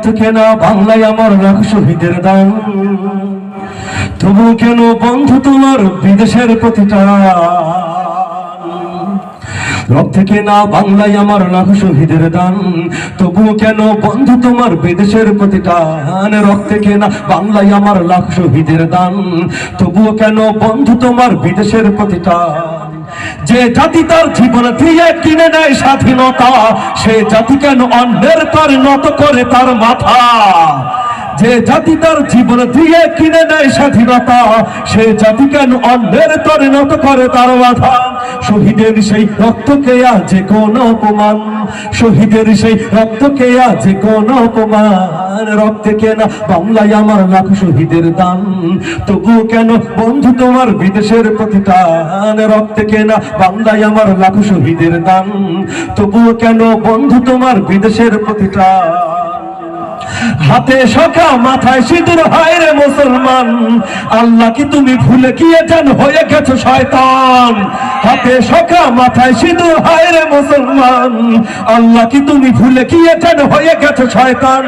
রক্ত কেনা বাংলায় আমার লাখ শহীদের দান? তবু কেন বন্ধু তোমার বিদেশের প্রতিটা রক্ত কেনা বাংলায় আমার লাখ শহীদের দান? তবু কেন বন্ধু তোমার বিদেশের প্রতিটান রক্তে কেনা বাংলায় আমার লাখ শহীদের দান? তবু কেন বন্ধু তোমার বিদেশের প্রতিটান যে জাতি তার জীবন দিয়ে কিনে নেয় স্বাধীনতা, সে জাতি কেন অন্যের করে নত করে তার মাথা? যে জাতি তার জীবন দিয়ে কিনে নেয় স্বাধীনতা, সে জাতি কেন অন্ধের তরে নত করে তার মাথা শহীদের সেই রক্তকে আছে কোন অপমান? শহীদের সেই রক্তকে আছে কোন অপমান? রক্তে কেনা বাংলায় আমার লাখ শহীদের দান? তবু কেন বন্ধু তোমার বিদেশের প্রতিটান রক্তে কেনা বাংলায় আমার লাখ শহীদের দান? তবু কেন বন্ধু তোমার বিদেশের প্রতিটান হাতে সখা, মাথায় সিঁদুর, হয় রে মুসলমান। আল্লাহ কি তুমি ভুলে গিয়ে যেন, হয়ে গেছো শয়তান। হাতে সখা, মাথায় সিঁদুর, হয় রে মুসলমান। আল্লাহ কি তুমি ভুলে গিয়ে যেন, হয়ে গেছো শয়তান।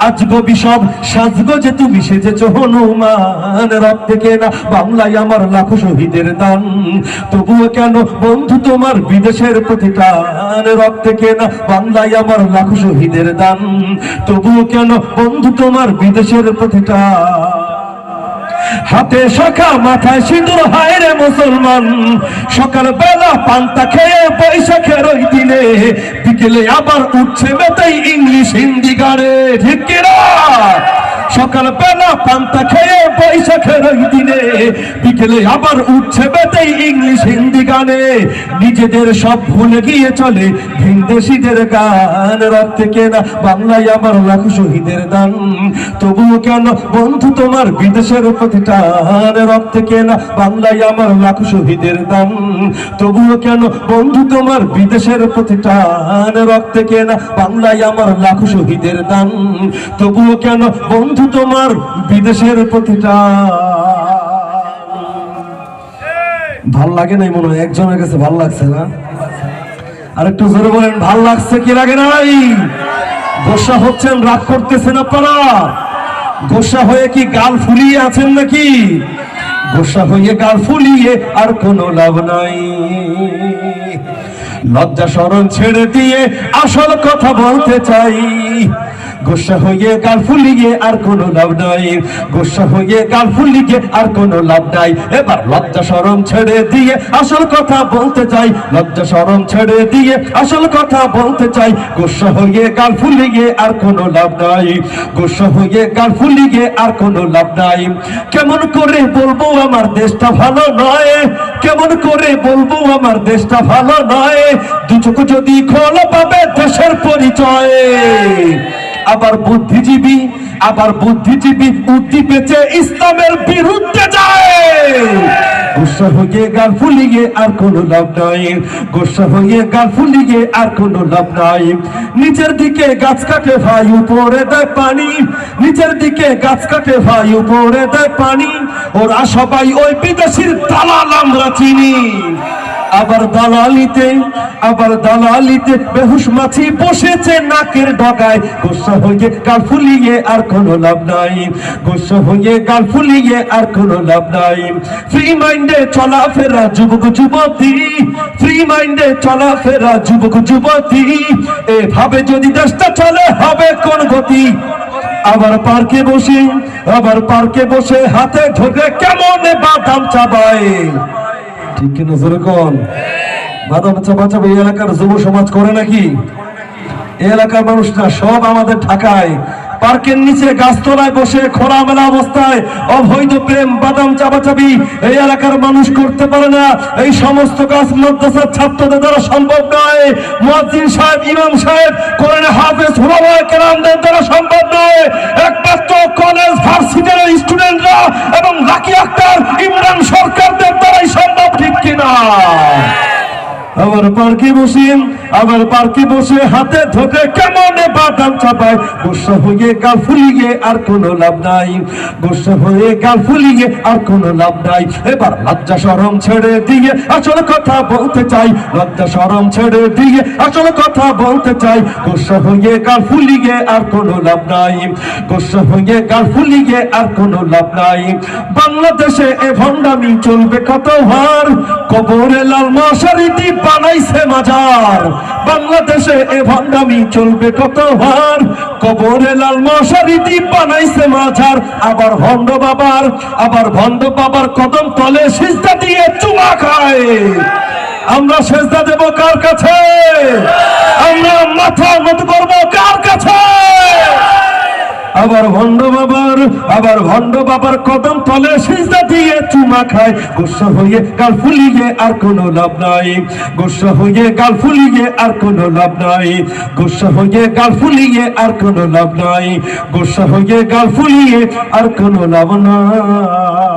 আজগো বিষব সাজগো যে তুমি সেজেছো হনুমান। রক্তে কেনা বাংলায় আমার লাখো শহীদের দান। তবুও কেন বন্ধু তোমার বিদেশের প্রতিটান? থেকে না বাংলায় আমার লাখো শহীদের দান। তবুও কেন বন্ধু তোমার বিদেশের প্রতিটা। হাতে শাখা, মাথায় সিঁদুর, হায় রে মুসলমান। সকাল বেলা পান্তা খেয়ে পয়সা খেরোই দিলে বিকেলে আবার উঠছে বেতাই ইংলিশ হিন্দি গানে। ঠিক সকাল বেলা পান্তা খেয়ে বৈশাখের ওই দিনে বিকেলে আবার উঠছে বেতাই ইংলিশ হিন্দি গানে। নিজেদের সব ভুলে গিয়ে চলে ভিনদেশিদের গান। রক্তে কেনা বাংলায় আমার লাখ শহীদের দান। তবুও কেন বন্ধু তোমার বিদেশের প্রতিটান রক্তে কেনা বাংলায় আমার লাখ শহীদের দান। তবুও কেন বন্ধু তোমার বিদেশের প্রতিটান রক্তে কেনা বাংলায় আমার লাখ শহীদের দান। তবুও কেন বন্ধু তোমার বিদেশের প্রতিটা ভালো লাগে নাই মনে হয়? একজনের কাছে ভালো লাগছে না? আর একটু জোরে বলেন, ভালো লাগছে কি লাগে নাই? গোসা হচ্ছেন রাগ করতেছেন আপনারা? গোসা হয়ে কি গাল ফুলিয়ে আছেন নাকি? গোসা হয়ে গাল ফুলিয়ে আর কোনো লাভ নাই। লজ্জা স্মরণ ছেড়ে দিয়ে আসল কথা বলতে চাই। গোসা হয়ে গাল ফুলিয়ে আর কোনো লাভ নাই। গোসা হয়ে গাল ফুলিয়ে আর কোনো লাভ নাই। এবার লজ্জা শরম ছেড়ে দিয়ে আসল কথা বলতে চাই। লজ্জা শরম ছেড়ে দিয়ে আসল কথা বলতে চাই। গোসা হয়ে গাল ফুলিয়ে আর কোনো লাভ নাই। গোসা হয়ে গাল ফুলিয়ে আর কোনো লাভ নাই। কেমন করে বলব আমার দেশটা ভালো নয়? কেমন করে বলব আমার দেশটা ভালো নয়? দু চোখ যদি খোলা পাবে দেশের পরিচয়। আবার বুদ্ধিজীবী আবার বুদ্ধিজীবী উদ্দি পেছে ইসলামের বিরুদ্ধে যায়। গোসা হয়ে গাল আর কোনো লাভ নাই। নিচের দিকে গাছ কাটে ভাই, উপরে দেয় পানি। নিচের দিকে গাছ কাটে ভাই, উপরে দেয় পানি। ওরা সবাই ওই বিদেশির দালাল, আমরা চিনি। আবার দালালিতে আবার দালালিতে বেহুশ মাছি বসেছে নাকের ডগায়। গোসা হয়ে গাল ফুলিয়ে আর কোনো লাভ নাই। গোসা হয়ে গাল ফুলিয়ে আর কোনো লাভ নাই। ফ্রি মাইন্ডে চলাফেরা যুবক, যুবতী। ফ্রি মাইন্ডে চলাফেরা যুবক, যুবতী। এভাবে যদি দেশটা চলে, হবে কোন গতি? আবার পার্কে বসে, আবার পার্কে বসে হাতে ধরে কেমন বাদাম চাবায়? ঠিক কিনা জোরে কোন বাদাম চাপা চাপা এই এলাকার যুব সমাজ করে নাকি? এই এলাকার মানুষরা সব আমাদের ঢাকায়, পার্কের নিচে গাছতলায় বসে খোলামেলা অবস্থায় অবৈধ প্রেম, বাদাম চাপাচাপি এই এলাকার মানুষ করতে পারে না। এই সমস্ত কাজ মাদ্রাসার ছাত্রদের দ্বারা সম্ভব নয়। মুয়াজ্জিন সাহেব, ইমাম সাহেব, কোরআন হাফেজ, হুলামায়ে কেরামদের দ্বারা সম্ভব নয়। একমাত্র কলেজ ভার্সিটির স্টুডেন্টরা এবং লাকি আক্তার ইমরান সরকারদের ঠিক আবার পার্কে বসে আবার পার্কে বসে হাতে ধরে কেমনে বাদাম চাপায়? গোসা হয়ে গাল, ফুলিয়ে আর কোনো লাভ নাই। গোসা হয়ে গাল, ফুলিয়ে আর কোনো লাভ নাই। এবার লজ্জা সরম ছেড়ে দিয়ে আসল কথা বলতে চাই। লজ্জা সরম ছেড়ে দিয়ে আসল কথা বলতে চাই। গোসা হয়ে গাল, ফুলিয়ে আর কোনো লাভ নাই। গোসা হয়ে গাল, ফুলিয়ে আর কোনো লাভ নাই। বাংলাদেশে এ ভণ্ডামি চলবে কত ভার? কবরে লাল মশারি দ্বীপ বানাইছে মাজার। বাংলাদেশে এ ভণ্ডামি চলবে কত ভার কবরে লাল মশারি দ্বীপ বানাইছে মাজার আবার ভণ্ড বাবার, আবার ভণ্ড বাবার কদম তলে সিজদা দিয়ে চুমা খায়। আমরা সেজদা দেব কার কাছে? আমরা মাথা মত করব কার কাছে? আবার ভণ্ড বাবার আবার ভণ্ড বাবার কদম তলে সিজদা দিয়ে চুমা খায়। গোসা হয়ে গাল ফুলিয়ে আর কোনো লাভ নাই। গোসা হয়ে গাল ফুলিয়ে আর কোনো লাভ নাই। গোসা হয়ে গাল ফুলিয়ে আর কোনো লাভ নাই। গোসা হয়ে গাল ফুলিয়ে আর কোনো লাভ নাই।